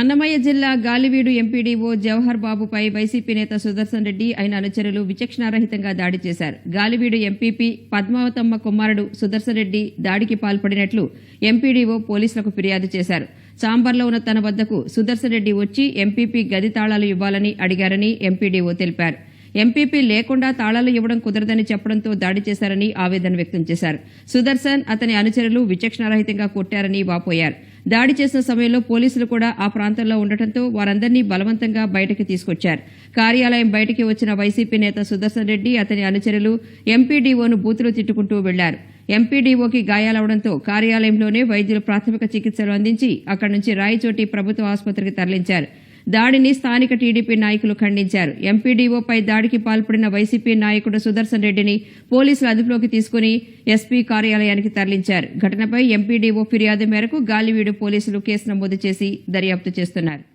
అన్నమయ్య జిల్లా గాలివీడు ఎంపీడీఓ జవహర్ బాబుపై వైసీపీ నేత సుదర్శన్ రెడ్డి ఆయన అనుచరులు విచక్షణారహితంగా దాడి చేశారు. గాలివీడు ఎంపీపీ పద్మావతమ్మ కుమారుడు సుదర్శన్ రెడ్డి దాడికి పాల్పడినట్లు ఎంపీడీఓ పోలీసులకు ఫిర్యాదు చేశారు. చాంబర్లో ఉన్న తన వద్దకు సుదర్శన్ రెడ్డి వచ్చి ఎంపీపీ గది తాళాలు ఇవ్వాలని అడిగారని ఎంపీడీఓ తెలిపారు. ఎంపీపీ లేకుండా తాళాలు ఇవ్వడం కుదరదని చెప్పడంతో దాడి చేశారని ఆవేదన వ్యక్తం చేశారు. సుదర్శన్ అతని అనుచరులు విచక్షణారహితంగా కొట్టారని వాపోయారు. దాడి చేసిన సమయంలో పోలీసులు కూడా ఆ ప్రాంతంలో ఉండటంతో వారందరినీ బలవంతంగా బయటకు తీసుకొచ్చారు. కార్యాలయం బయటికి వచ్చిన వైసీపీ నేత సుదర్శన్ రెడ్డి అతని అనుచరులు ఎంపీడీఓను బూతులు తిట్టుకుంటూ వెళ్ళారు. ఎంపీడీఓకి గాయాలవడంతో కార్యాలయంలోనే వైద్యులు ప్రాథమిక చికిత్సలు అందించి అక్కడి నుంచి రాయచోటి ప్రభుత్వ ఆసుపత్రికి తరలించారు. దాడిని స్థానిక టీడీపీ నాయకులు ఖండించారు. ఎంపీడీఓపై దాడికి పాల్పడిన వైసీపీ నాయకుడు సుదర్శన్ రెడ్డిని పోలీసులు అదుపులోకి తీసుకుని ఎస్పీ కార్యాలయానికి తరలించారు. ఘటనపై ఎంపీడీఓ ఫిర్యాదు మేరకు గాలివీడు పోలీసులు కేసు నమోదు చేసి దర్యాప్తు చేస్తున్నారు.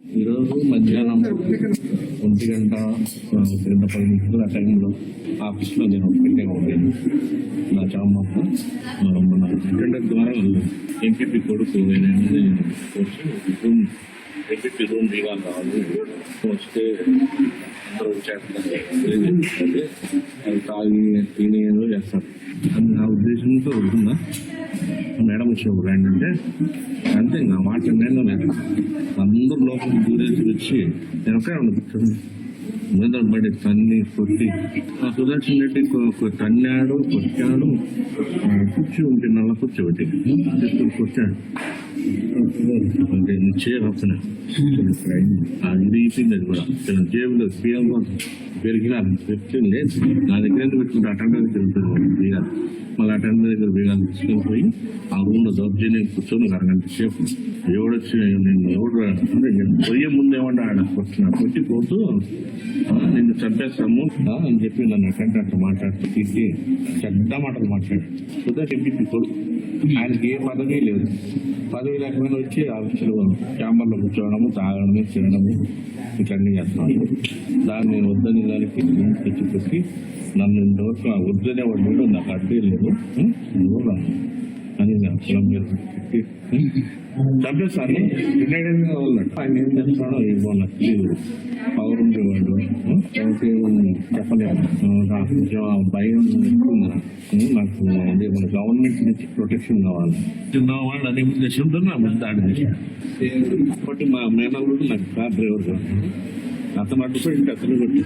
ఈరోజు మధ్యాహ్నం ఒంటి గంట గంట పది నిమిషాలు ఆ టైంలో ఆఫీస్లో నేను ఒక్కటే ఉండేది నా చామప్ప ఆ, మన అటెండర్ ద్వారా ఎంపీపీ కొడుకు అనేది వచ్చి రూమ్ ఎంపీపీ రూమ్ దిగాలి కావాలి వస్తే అందరూ వచ్చేస్తారు తాగి తిని ఏదో చేస్తారు నా ఉద్దేశంతో ఉంటుందా మేడం వచ్చి ఏంటంటే అంతే నా మాట నేను లేదు అందరూ లోపల దూరేసి వచ్చి నేను ఒకే ఉండదు కూర్చొని మీద తన్ని కొట్టి ఆ సుదర్శన్ రెడ్డి తన్నాడు కొట్టాడు ఆ, కుర్చీ ఉంటే నల్ల కుర్చీ ఒకటి కొట్టాడు అంటే చేయవచ్చిన అది అది కూడా తన జేబులో బియ్యం పెరిగినారు పెట్టి లేదు నా దగ్గర ఎందుకు పెట్టుకుంటే అటెండర్ తిరుగుతుంది మళ్ళీ అటెండర్ దగ్గర వేగాన్ని తీసుకెళ్ళిపోయి ఆ రూమ్లో దౌర్జన్యం కూర్చొని ఒక అరగంట సేపు ఎవడొచ్చి నేను ఎవడు అంటే నేను పోయే ముందేమంటే ఏమన్నా ఆడ కొట్టిన కొట్టి పోతూ నిన్ను చంపేస్తాము అని చెప్పి నన్ను అటెండెంట్ అట్లా మాట్లాడుతూ తిట్టి చెడ్డ మాటలు మాట్లాడు. సుధా చెప్పి కొడుకు ఆయనకి ఏ పదవి లేదు. పదవి లేకపోయినా వచ్చి ఆఫీసులో ఛాంబర్లో కూర్చోవడము తాగడము తినడము ఇట్లన్నీ చేస్తున్నాను దాన్ని నేను వద్దని దానికి తెచ్చి పెట్టి నన్ను ఇంతవరకు ఆ వద్దనే వాడు నాకు అడ్డే లేదు. ఉం? నువ్వు రా. అని నా రిటైర్డ్ వాళ్ళట్టు ఆయన ఏం చేస్తాడో ఏమో పవర్ ఉండేవాడు ఉం? ఎవరికి భయం ఎక్కువ నాకు. అదే మన గవర్నమెంట్ నుంచి ప్రొటెక్షన్ కావాలి చిన్నవాడు అనే ఉద్దేశంతో నా దాడి కాబట్టి మా మేనల్లుడు నాకు కార్ డ్రైవర్ కాదు అతను అడ్డుపడి అతను కొట్టి